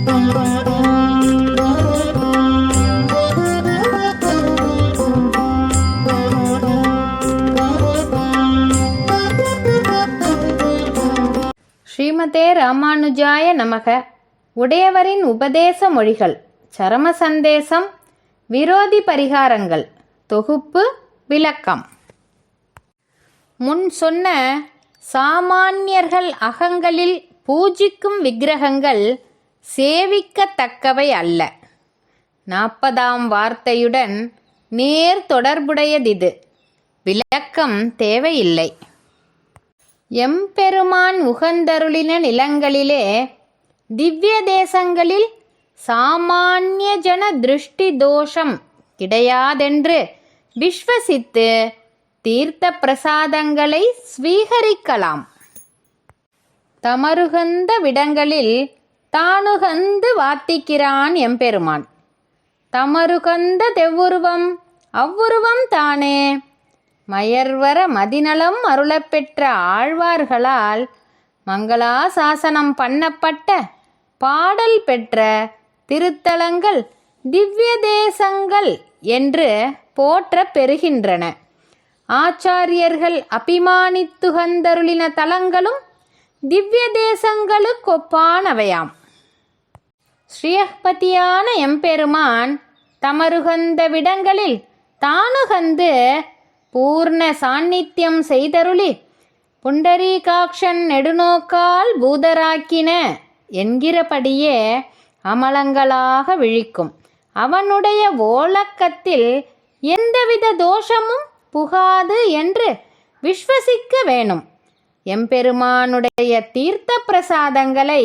ஸ்ரீமதே ராமானுஜாய நமக. உடையவரின் உபதேச மொழிகள் சரம சந்தேசம் விரோதி பரிகாரங்கள் தொகுப்பு விளக்கம். முன் சொன்ன சாமானியர்கள் அகங்களில் பூஜிக்கும் விக்கிரகங்கள் சேவிக்கத்தக்கவை அல்ல. நாற்பதாம் வார்த்தையுடன் நேர் தொடர்புடையதிது. விளக்கம் தேவையில்லை. எம்பெருமான் உகந்தருளின நிலங்களிலே திவ்ய தேசங்களில் சாமானிய ஜன திருஷ்டி தோஷம் கிடையாதென்று விஸ்வசித்து தீர்த்த பிரசாதங்களை ஸ்வீகரிக்கலாம். தமருகந்த விடங்களில் தானுகந்து வாத்திக்கிறான் எம்பெருமான். தமருகந்த தெவ்வுருவம் அவ்வுருவம் தானே. மயர்வர மதிநலம் அருளப்பெற்ற ஆழ்வார்களால் மங்களாசாசனம் பண்ணப்பட்ட பாடல் பெற்ற திருத்தலங்கள் திவ்ய தேசங்கள் என்று போற்ற பெறுகின்றன. ஆச்சாரியர்கள் அபிமானித்துகந்தருளின தலங்களும் திவ்ய தேசங்களுக்கொப்பானவையாம் ஸ்ரீயப்பதியான எம்பெருமான் தமருகந்த விடங்களில் தானுகந்து பூர்ண சாநித்தியம் செய்தருளி புண்டரீகாட்சன் நெடுநோக்கால் பூதராக்கின என்கிறபடியே அமலங்களாக விழிக்கும். அவனுடைய ஓலக்கத்தில் எந்தவித தோஷமும் புகாது என்று விஸ்வசிக்க வேணும். எம்பெருமானுடைய தீர்த்த பிரசாதங்களை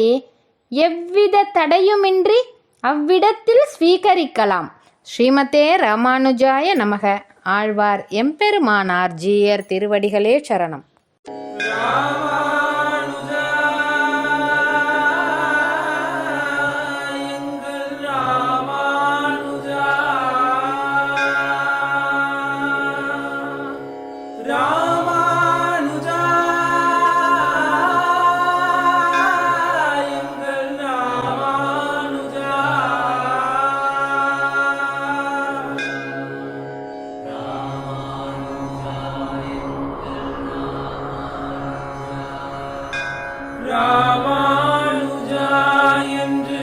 எவ்வித தடையுமின்றி அவ்விடத்தில் ஸ்வீகரிக்கலாம். ஸ்ரீமதே ராமானுஜாய நமக. ஆழ்வார் எம்பெருமானார் ஜீயர் திருவடிகளே சரணம். ராமானுஜா என்று